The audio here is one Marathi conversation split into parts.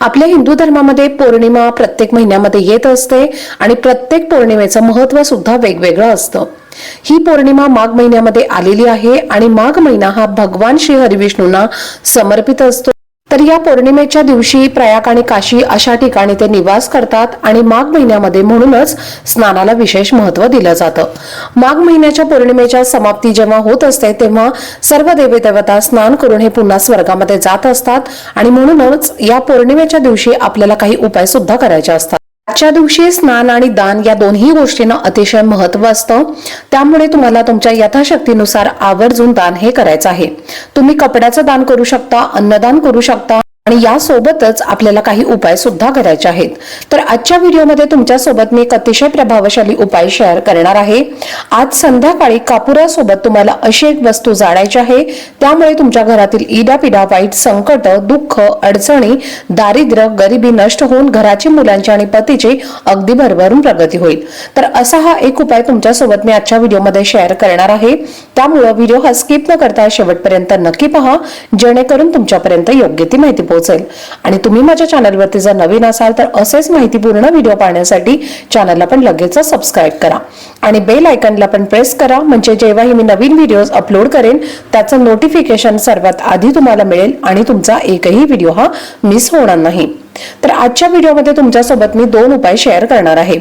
आपल्या हिंदू धर्मामध्ये पौर्णिमा प्रत्येक महिन्यामध्ये येत असते आणि प्रत्येक पौर्णिमेचं महत्त्व सुद्धा वेगवेगळं असतं. ही पौर्णिमा माघ महिन्यामध्ये आलेली आहे आणि माघ महिना हा भगवान श्री हरिविष्णूंना समर्पित असतो. तर या पौर्णिमेच्या दिवशी प्रयाग आणि काशी अशा ठिकाणी ते निवास करतात आणि माघ महिन्यामध्ये म्हणूनच स्नानाला विशेष महत्त्व दिलं जातं. माघ महिन्याच्या पौर्णिमेच्या समाप्ती जेव्हा होत असते तेव्हा सर्व देवी देवता स्नान करून हे पुन्हा स्वर्गामध्ये जात असतात आणि म्हणूनच या पौर्णिमेच्या दिवशी आपल्याला काही उपाय सुद्धा करायचे असतात. आजच्या दिवशी स्नान आणि दान या दोन्ही गोष्टींना अतिशय महत्त्व असतं. त्यामुळे तुम्हाला तुमच्या यथाशक्तीनुसार आवर्जून दान हे करायचं आहे. तुम्ही कपड्याचं दान करू शकता अन्नदान करू शकता आणि यासोबतच आपल्याला काही उपाय सुद्धा करायचे आहेत. तर आजच्या व्हिडिओमध्ये तुमच्यासोबत मी एक अतिशय प्रभावशाली उपाय शेअर करणार आहे. आज संध्याकाळी कापुरासोबत तुम्हाला अशी एक वस्तू जाणायची आहे. त्यामुळे तुमच्या घरातील इडापिडा वाईट संकट दुःख अडचणी दारिद्र्य गरिबी नष्ट होऊन घराची मुलांची आणि पतीची अगदी भरभरून प्रगती होईल. तर असा हा एक उपाय तुमच्यासोबत मी आजच्या व्हिडिओमध्ये शेअर करणार आहे. त्यामुळे व्हिडिओ हा स्किप न करता शेवटपर्यंत नक्की पहा. जेणेकरून तुमच्यापर्यंत योग्य ती माहिती पोहोचेल. आणि तुम्ही माझ्या चॅनलवरती जर नवीन असाल तर असेच माहितीपूर्ण व्हिडिओ पाहण्यासाठी चॅनलला पण लगेच सबस्क्राईब करा. आणि बेल आयकनला पण प्रेस करा म्हणजे जेव्हाही मी नवीन व्हिडिओज अपलोड करेन त्याचं नोटिफिकेशन सर्वात आधी तुम्हाला मिळेल आणि तुमचा एकही व्हिडिओ हा मिस होणार नाही. तर आजच्या व्हिडिओमध्ये तुमच्यासोबत मी दोन उपाय शेअर करणार आहे.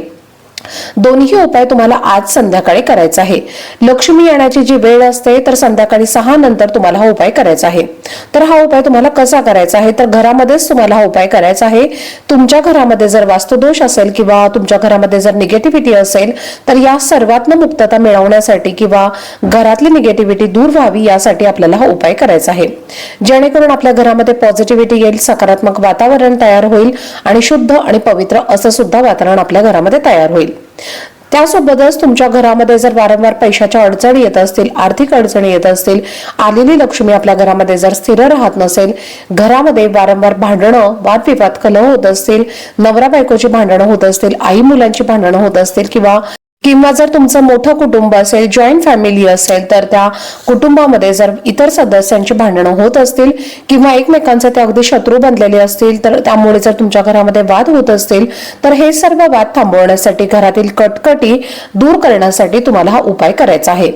दोन्ही उपाय तुम्हाला आज संध्याकाळी करायचा आहे. लक्ष्मी येण्याची जी वेळ असते तर संध्याकाळी सहा नंतर तुम्हाला हा उपाय करायचा आहे. तर हा उपाय तुम्हाला कसा करायचा आहे? तर घरामध्येच तुम्हाला हा उपाय करायचा आहे. तुमच्या घरामध्ये जर वास्तुदोष असेल किंवा तुमच्या घरामध्ये जर निगेटिव्हिटी असेल तर या सर्वातनं मुक्तता मिळवण्यासाठी किंवा घरातली निगेटिव्हिटी दूर व्हावी यासाठी आपल्याला हा उपाय करायचा आहे. जेणेकरून आपल्या घरामध्ये पॉझिटिव्हिटी येईल सकारात्मक वातावरण तयार होईल आणि शुद्ध आणि पवित्र असं सुद्धा वातावरण आपल्या घरामध्ये तयार होईल. त्यासोबतच तुमच्या घरामध्ये जर वारंवार पैशाच्या अडचणी येत असतील आर्थिक अडचणी येत असतील आलेली लक्ष्मी आपल्या घरामध्ये जर स्थिर राहत नसेल घरामध्ये वारंवार भांडणं वादविवाद कलह होत असतील नवरा बायकोची भांडणं होत असतील आई मुलांची भांडणं होत असतील किंवा किंवा जर तुमचं मोठं कुटुंब असेल जॉईंट फॅमिली असेल तर त्या कुटुंबामध्ये जर इतर सदस्यांची भांडणं होत असतील किंवा एकमेकांचे ते अगदी शत्रू बनलेले असतील तर त्यामुळे जर तुमच्या घरामध्ये वाद होत असतील तर हे सर्व वाद थांबवण्यासाठी घरातील कटकटी दूर करण्यासाठी तुम्हाला हा उपाय करायचा आहे.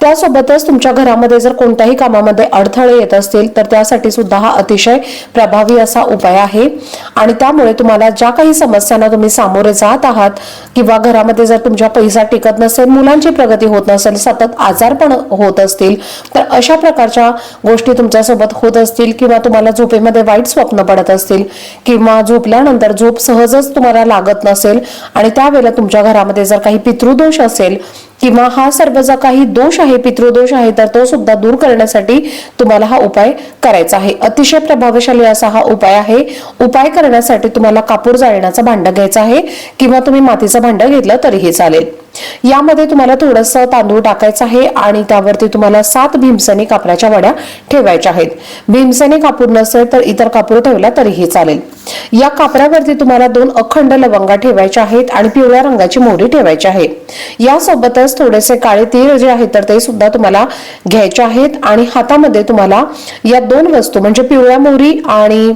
त्यासोबतच तुमच्या घरामध्ये जर कोणत्याही कामामध्ये अडथळे येत असतील तर त्यासाठी सुद्धा हा अतिशय प्रभावी असा उपाय आहे. आणि त्यामुळे तुम्हाला ज्या काही समस्यांना तुम्ही सामोरे जात आहात किंवा घरामध्ये जर तुमच्या पैसा टिकत नसेल मुलांची प्रगती होत नसेल सतत आजारपण होत असतील तर अशा प्रकारच्या गोष्टी तुमच्यासोबत होत असतील किंवा तुम्हाला झोपेमध्ये वाईट स्वप्न पडत असतील किंवा झोपल्यानंतर झोप सहजच तुम्हाला लागत नसेल आणि त्यावेळेला तुमच्या घरामध्ये जर काही पितृदोष असेल किंवा हा सर्व जो काही दोष आहे पितृदोष आहे तर तो सुद्धा दूर करण्यासाठी तुम्हाला हा उपाय करायचा आहे. अतिशय प्रभावशाली असा हा उपाय आहे. उपाय करण्यासाठी तुम्हाला कापूर जाळण्याचं भांड घ्यायचं आहे किंवा तुम्ही मातीचं भांड घेतलं तरीही चालेल. यामध्ये तुम्हाला थोडस तांदूळ टाकायचं आहे आणि त्यावरती तुम्हाला सात भीमसनी कापराच्या वड्या ठेवायच्या आहेत. भीमसनी कापूर नसेल तर इतर कापूर ठेवला तरीही चालेल. या कापरावरती तुम्हाला दोन अखंड लवंगा ठेवायच्या आहेत आणि पिवळ्या रंगाची मोहरी ठेवायची आहे. यासोबतच थोडेसे काळे तीळ जे आहेत तर ते सुद्धा तुम्हाला घ्यायचे आहेत आणि हातामध्ये तुम्हाला या दोन वस्तू म्हणजे पिवळ्या मोहरी आणि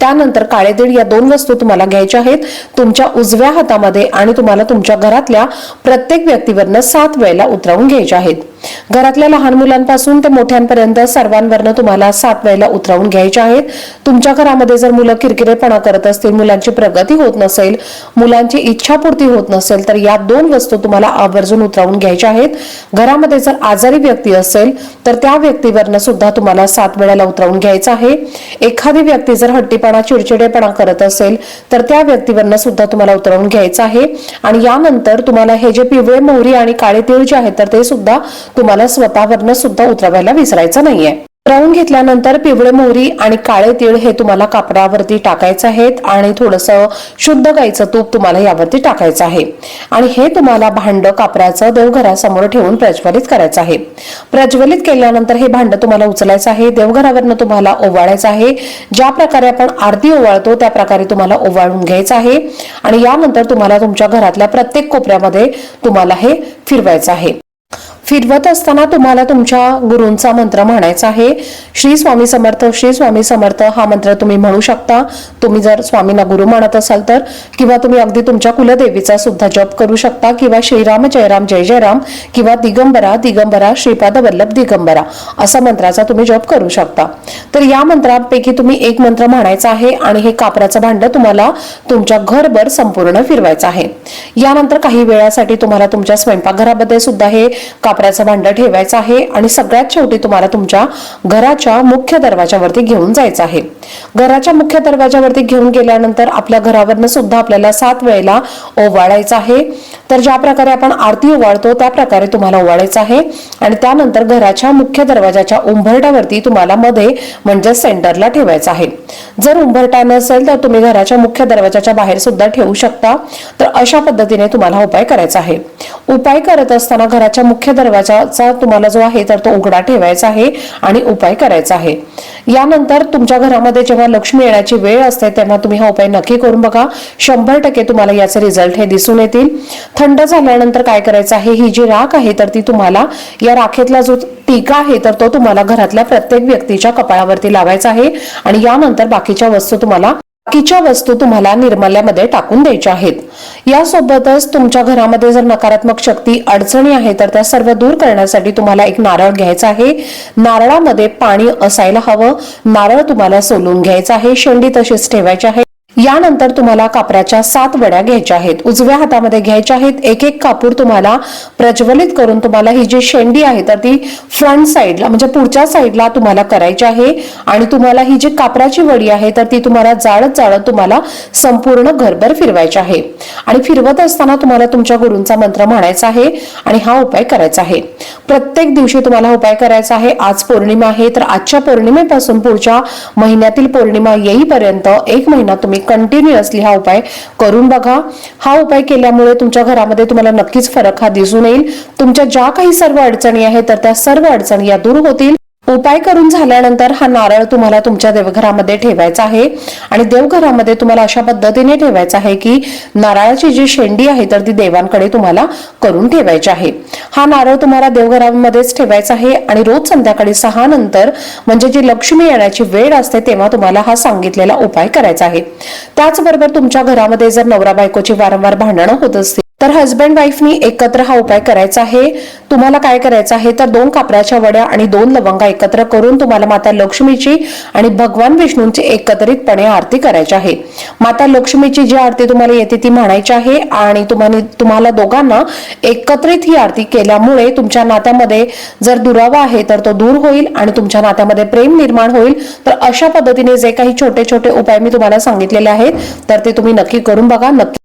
त्यानंतर काळे या दोन वस्तू तुम्हाला घ्यायच्या आहेत. तुमच्या उजव्या हातामध्ये आणि तुम्हाला तुमच्या घरातल्या प्रत्येक व्यक्तीवरनं सात वेळेला उतरवून घ्यायच्या आहेत. घरातल्या लहान मुलांपासून ते मोठ्यांपर्यंत सर्वांवरनं तुम्हाला सात वेळेला उतरवून घ्यायच्या आहेत. तुमच्या घरामध्ये जर मुलं किरकिरेपणा करत असतील मुलांची प्रगती होत नसेल मुलांची इच्छापूर्ती होत नसेल तर या दोन वस्तू तुम्हाला आवर्जून उतरवून घ्यायच्या आहेत. घरामध्ये जर आजारी व्यक्ती असेल तर त्या व्यक्तीवरनं सुद्धा तुम्हाला सात वेळेला उतरवून घ्यायचं आहे. एखादी व्यक्ती जर हट्टीपणा चिडचिडेपणा करत असेल तर त्या व्यक्तीवरनं सुद्धा तुम्हाला उतरवून घ्यायचं आहे. आणि यानंतर तुम्हाला हे जे पिवळे मोहरी आणि काळे तीळ जे आहेत तर ते सुद्धा तुम्हाला स्वतःवरनं सुद्धा उतरवायला विसरायचं नाहीये. राहून घेतल्यानंतर पिवळे मोहरी आणि काळे तीळ हे तुम्हाला कापडावरती टाकायचं आहेत आणि थोडंसं शुद्ध गाईचं तूप तुम्हाला यावरती टाकायचं आहे. आणि हे तुम्हाला भांड कापराचं देवघरासमोर ठेवून प्रज्वलित करायचं आहे. प्रज्वलित केल्यानंतर हे भांड तुम्हाला उचलायचं आहे. देवघरावरनं तुम्हाला ओवाळायचं आहे. ज्या प्रकारे आपण आरती ओवाळतो त्या प्रकारे तुम्हाला ओवाळून घ्यायचं आहे. आणि यानंतर तुम्हाला तुमच्या घरातल्या प्रत्येक कोपऱ्यामध्ये तुम्हाला हे फिरवायचं आहे. फिरवत असताना तुम्हाला तुमच्या गुरूंचा मंत्र म्हणायचा आहे. श्री स्वामी समर्थ श्री स्वामी समर्थ हा मंत्र तुम्ही म्हणू शकता. तुम्ही जर स्वामींना गुरु म्हणत असाल तर किंवा तुम्ही अगदी तुमच्या कुलदेवीचा सुद्धा जप करू शकता किंवा श्रीराम जयराम जय जयराम किंवा दिगंबरा दिगंबरा श्रीपाद वल्लभ दिगंबरा असा मंत्राचा तुम्ही जप करू शकता. तर या मंत्रापैकी तुम्ही एक मंत्र म्हणायचा आहे आणि हे कापराचं भांड तुम्हाला तुमच्या घरभर संपूर्ण फिरवायचं आहे. यानंतर काही वेळासाठी तुम्हाला तुमच्या स्वयंपाकघरामध्ये सुद्धा हे कापराचं भांडं ठेवायचं आहे आणि सगळ्यात शेवटी तुम्हाला तुमच्या घराच्या मुख्य दरवाजावरती घेऊन जायचं आहे. घराच्या मुख्य दरवाजावरती घेऊन गेल्यानंतर आपल्या घरावरनं सुद्धा आपल्याला सात वेळेला ओवाळायचं आहे. तर ज्या प्रकारे आपण आरती ओवाळतो त्या प्रकारे तुम्हाला ओवाळायचं आहे. आणि त्यानंतर घराच्या मुख्य दरवाजाच्या उंबरट्यावरती तुम्हाला मध्ये म्हणजे सेंटरला ठेवायचं आहे. जर उंबरटा नसेल तर तुम्ही घराच्या मुख्य दरवाजाच्या बाहेर सुद्धा ठेवू शकता. तर अशा पद्धतीने तुम्हाला उपाय करायचा आहे. उपाय करत असताना घराच्या मुख्य दरवाजाचा तुम्हाला जो आहे तर तो उघडा ठेवायचा आहे आणि उपाय करायचा आहे. यानंतर तुमच्या घरामध्ये जेव्हा लक्ष्मी येण्याची वेळ असते तेव्हा तुम्ही हा उपाय नक्की करून बघा. शंभर टक्के तुम्हाला याचे रिझल्ट हे दिसून येतील. थंड झाल्यानंतर काय करायचं आहे? ही जी राख आहे तर ती तुम्हाला या राखेतला जो टीका आहे तर तो तुम्हाला घरातल्या प्रत्येक व्यक्तीच्या कपाळावरती लावायचा आहे. आणि यानंतर बाकीच्या वस्तू तुम्हाला बाकीच्या वस्तू तुम्हाला निर्मल्यामध्ये टाकून द्यायच्या आहेत. यासोबतच तुमच्या घरामध्ये जर नकारात्मक शक्ती अडचणी आहे तर त्या सर्व दूर करण्यासाठी तुम्हाला एक नारळ घ्यायचा आहे. नारळामध्ये पाणी असायला हवं. नारळ तुम्हाला सोलून घ्यायचा आहे. शेंडी तशीच ठेवायची आहे. यानंतर तुम्हाला कापराच्या सात वड्या घ्यायच्या आहेत. उजव्या हातामध्ये घ्यायच्या आहेत. एक एक कापूर तुम्हाला प्रज्वलित करून तुम्हाला ही जी शेंडी आहे तर ती फ्रंट साईडला म्हणजे पुढच्या साईडला तुम्हाला करायची आहे. आणि तुम्हाला ही जी कापराची वडी आहे तर ती तुम्हाला जाळत जाळत तुम्हाला संपूर्ण घरभर फिरवायची आहे. आणि फिरवत असताना तुम्हाला तुमच्या गुरूंचा मंत्र म्हणायचा आहे आणि हा उपाय करायचा आहे. प्रत्येक दिवशी तुम्हाला उपाय करायचा आहे. आज पौर्णिमा आहे तर आजच्या पौर्णिमेपासून पुढच्या महिन्यातील पौर्णिमा येईपर्यंत एक महिना तुम्ही कंटिन्युअसली हा उपाय करून बघा. हा उपाय केल्यामुळे तुमच्या घरामध्ये तुम्हाला नक्कीच फरक हा दिसून येईल. तुमच्या ज्या काही सर्व अडचणी आहेत तर त्या सर्व अडचणी या दूर होतील. उपाय करून झाल्यानंतर हा नारळ तुम्हाला तुमच्या देवघरामध्ये ठेवायचा आहे. आणि देवघरामध्ये तुम्हाला अशा पद्धतीने ठेवायचा आहे की नारळाची जी शेंडी आहे तर ती देवांकडे तुम्हाला करून ठेवायची आहे. हा नारळ तुम्हाला देवघरामध्येच ठेवायचा आहे आणि रोज संध्याकाळी सहा नंतर म्हणजे जी लक्ष्मी येण्याची वेळ असते तेव्हा तुम्हाला हा सांगितलेला उपाय करायचा आहे. त्याचबरोबर तुमच्या घरामध्ये जर नवरा बायकोची वारंवार भांडणं होत असतील तर हस्बंड वाईफनी एकत्र हा उपाय करायचा आहे. तुम्हाला काय करायचं आहे? तर दोन कापराच्या वड्या आणि दोन लवंगा एकत्र करून तुम्हाला माता लक्ष्मीची आणि भगवान विष्णूंची एकत्रितपणे आरती करायची आहे. माता लक्ष्मीची जी आरती तुम्हाला येते ती म्हणायची आहे आणि तुम्हाला तुम्हाला दोघांना एकत्रित ही आरती केल्यामुळे तुमच्या नात्यामध्ये जर दुरावा आहे तर तो दूर होईल आणि तुमच्या नात्यामध्ये प्रेम निर्माण होईल. तर अशा पद्धतीने जे काही छोटे छोटे उपाय मी तुम्हाला सांगितलेले आहेत तर ते तुम्ही नक्की करून बघा. नक्की